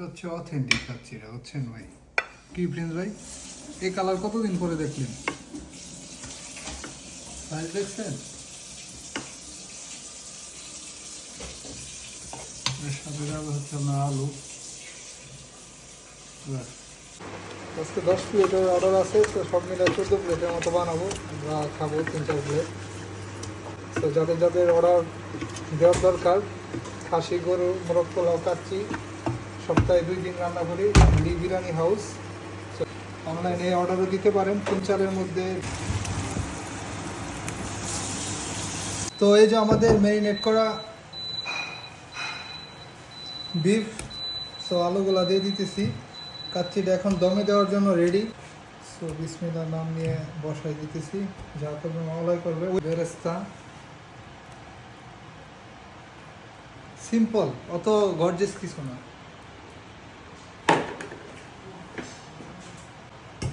এটা হচ্ছে অথেন্টিক কাচ্চিরা বুঝছেন ভাই? কি ভাই? এই কালার কতদিন পরে দেখলেন? দেখছেন? সাথে যাবে হচ্ছে আপনার আলু। আজকে দশ প্লেটের অর্ডার আছে, তো সব মিলে চোদ্দ প্লেটের মতো বানাবো। আমরা খাব তিন চার প্লেট তো যাদের যাদের অর্ডার দেওয়ার দরকার, খাসি, গরু, মোরগ পোলাও, কাচ্চি সপ্তাহে দুই দিন রান্না করি, লি বিরিয়ানি হাউস। অনলাইনে অর্ডারও দিতে পারেন, তিন চারের মধ্যে। তো এই যে আমাদের মেরিনেট করা বিফ সো আলুগুলা দিয়ে দিতেছি। কাচ্চিটা এখন দমে দেওয়ার জন্য রেডি সো বিসমিল্লার নাম নিয়ে বসাই দিতেছি, যা করবে মাওলাই করবে। ওই বেরেস্তা। সিম্পল অত গর্জেস কিছু না।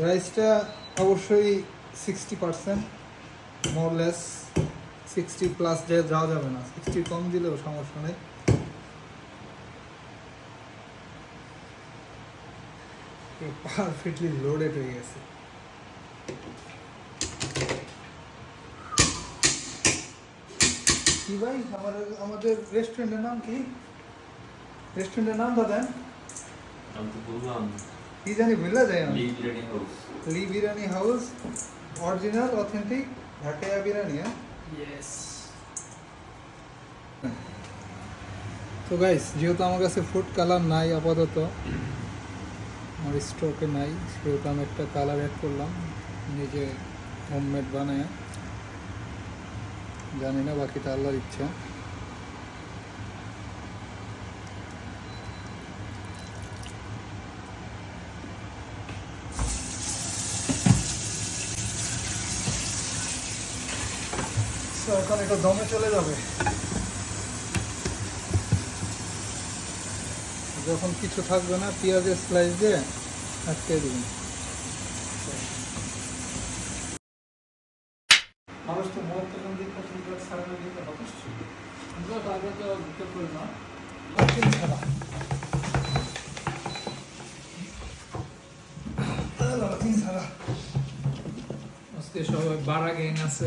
রাইসটা অবশ্যই sixty percent more or less sixty plus যে যাওয়া যাবে না সিক্সটি কম দিলেও সমস্যা নেই। পারফেক্টলি লোডেড হয়ে গেছে। কি ভাই আমাদের আমাদের রেস্টুরেন্টের নাম কি? রেস্টুরেন্টের নাম, দাদা? আমি তো বললাম। কি জানি ভুলে যায় না? Lee Biryani House Lee Biryani House original authentic Dhakaiya biryani হ্যাঁ? তো গাইস যেহেতু আমার কাছে ফুড কালার নাই আপাতত আমার স্টকে নাই সেহেতু আমি একটা কালার অ্যাড করলাম নিজে হোমমেড বানায়। জানি না বাকিটা আল্লাহর ইচ্ছা। So, এখন এটা দমে চলে যাবে। যখন কিছু থাকবে না পেঁয়াজের স্লাইস দিয়ে আটকে দিবেন। মানুষ তো মদ তখন দিতে পছন্দ করে দিতে হতাশ ছিল। ছাড়া। তিন ছাড়া। আজকে সবাই বারা গ্যাং আছে।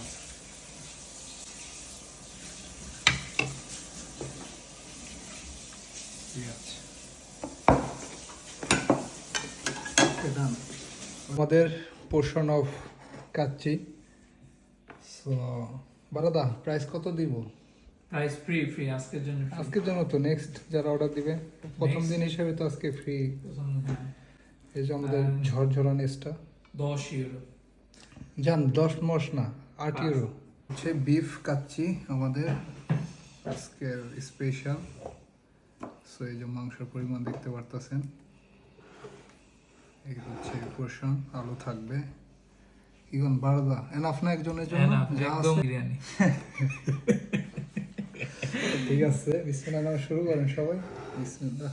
আছে। Okay, done. আমাদের পোর্শন অফ কাচ্চি। সো বারাদা প্রাইস কত দিব? প্রাইস ফ্রি ফ্রি আজকের জন্য। আজকের জন্য তো নেক্সট যারা অর্ডার দিবে প্রথম দিন হিসেবে তো আজকে ফ্রি এই যে আমাদের ঝরঝরা নেসটা। দশ ইউরো জান দশ মাস না আট ইউরো হচ্ছে বিফ কাচ্চি আমাদের আজকের স্পেশাল সো এই যে মাংসের পরিমাণ দেখতে পারতেছেন। এই হচ্ছে পোর্শন আলু থাকবে। ইগন বারদা এনাফ না একজনের জন্য? একদম বিরিয়ানি। ঠিক আছে বিসমিল্লাহ নামে শুরু করেন সবাই। বিসমিল্লাহ।